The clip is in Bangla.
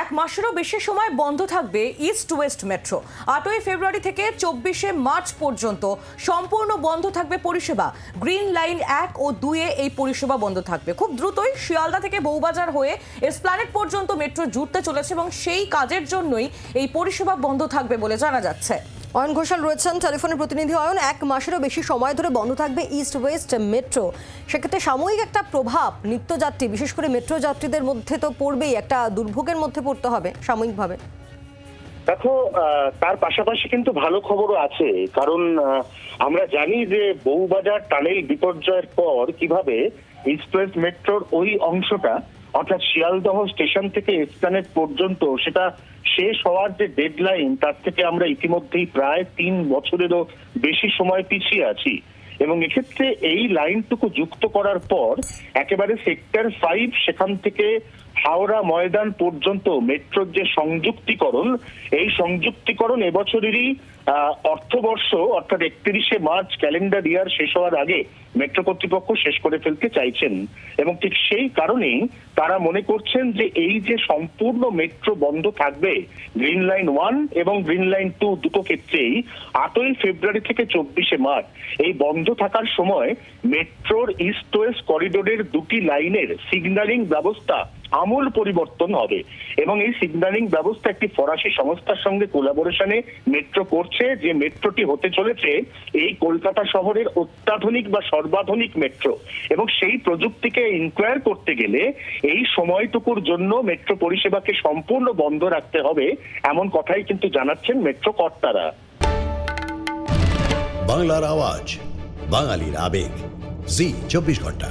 এক মাসেরও বেশি সময় বন্ধ থাকবে ইস্ট ওয়েস্ট মেট্রো আটই ফেব্রুয়ারি থেকে চব্বিশে মার্চ পর্যন্ত সম্পূর্ণ বন্ধ থাকবে পরিষেবা। গ্রিন লাইন এক ও দুয়ে এই পরিষেবা বন্ধ থাকবে। খুব দ্রুতই শিয়ালদা থেকে বউবাজার হয়ে এসপ্লানেট পর্যন্ত মেট্রো জুড়তে চলেছে এবং সেই কাজের জন্যই এই পরিষেবা বন্ধ থাকবে বলে জানা যাচ্ছে। অয়ন ঘোষাল রয়েছেন টেলিফোনের প্রতিনিধি। অয়ন, এক মাসেরও বেশি সময় ধরে বন্ধ থাকবে ইস্ট ওয়েস্ট মেট্রো সেক্ষেত্রে সাময়িক একটা প্রভাব নিত্যযাত্রী, বিশেষ করে মেট্রো যাত্রীদের মধ্যে তো পড়বেই, একটা দুর্ভোগের মধ্যে পড়তে হবে সাময়িকভাবে। দেখো তার পাশাপাশি কিন্তু ভালো খবরও আছে, কারণ আমরা জানি যে বউবাজার টানেল বিপর্যয়ের পর কীভাবে ইস্ট ওয়েস্ট মেট্রোর ওই অংশটা অর্থাৎ শিয়ালদহ স্টেশন থেকে এসকানেট পর্যন্ত সেটা শেষ হওয়ার যে ডেডলাইন তার থেকে আমরা ইতিমধ্যেই প্রায় তিন বছরেরও বেশি সময় পিছিয়ে আছি। এবং এক্ষেত্রে এই লাইনটুকু যুক্ত করার পর একেবারে সেক্টর ফাইভ সেখান থেকে হাওড়া ময়দান পর্যন্ত মেট্রোর যে সংযুক্তিকরণ, এই সংযুক্তিকরণ এবছরেরই অর্থবর্ষ, অর্থাৎ একত্রিশে মার্চ ক্যালেন্ডার ইয়ার শেষ হওয়ার আগে মেট্রো কর্তৃপক্ষ শেষ করে ফেলতে চাইছেন। এবং ঠিক সেই কারণেই তারা মনে করছেন যে এই যে সম্পূর্ণ মেট্রো বন্ধ থাকবে, গ্রিন লাইন ওয়ান এবং গ্রিন লাইন টু দুটো ক্ষেত্রেই, আটই ফেব্রুয়ারি থেকে চব্বিশে মার্চ। এই বন্ধ থাকার সময় মেট্রোর ইস্ট ওয়েস্ট করিডোরের দুটি লাইনের সিগন্যালিং ব্যবস্থা আমূল পরিবর্তন হবে। এবং এই সিগন্যালিং ব্যবস্থা একটি ফরাসি সংস্থার সঙ্গে কোলাবোরেশনে মেট্রো করছে, যে মেট্রোটি হতে চলেছে এই কলকাতা শহরের অত্যাধুনিক বা সর্বাধুনিক মেট্রো এবং সেই প্রযুক্তিকে ইনকোয়ার করতে গেলে এই সময়টুকুর জন্য মেট্রো পরিষেবাকে সম্পূর্ণ বন্ধ রাখতে হবে, এমন কথাই কিন্তু জানাচ্ছেন মেট্রো কর্তারা। বাংলার আওয়াজ, বাঙালির আবেগ। জি, চব্বিশ ঘণ্টা।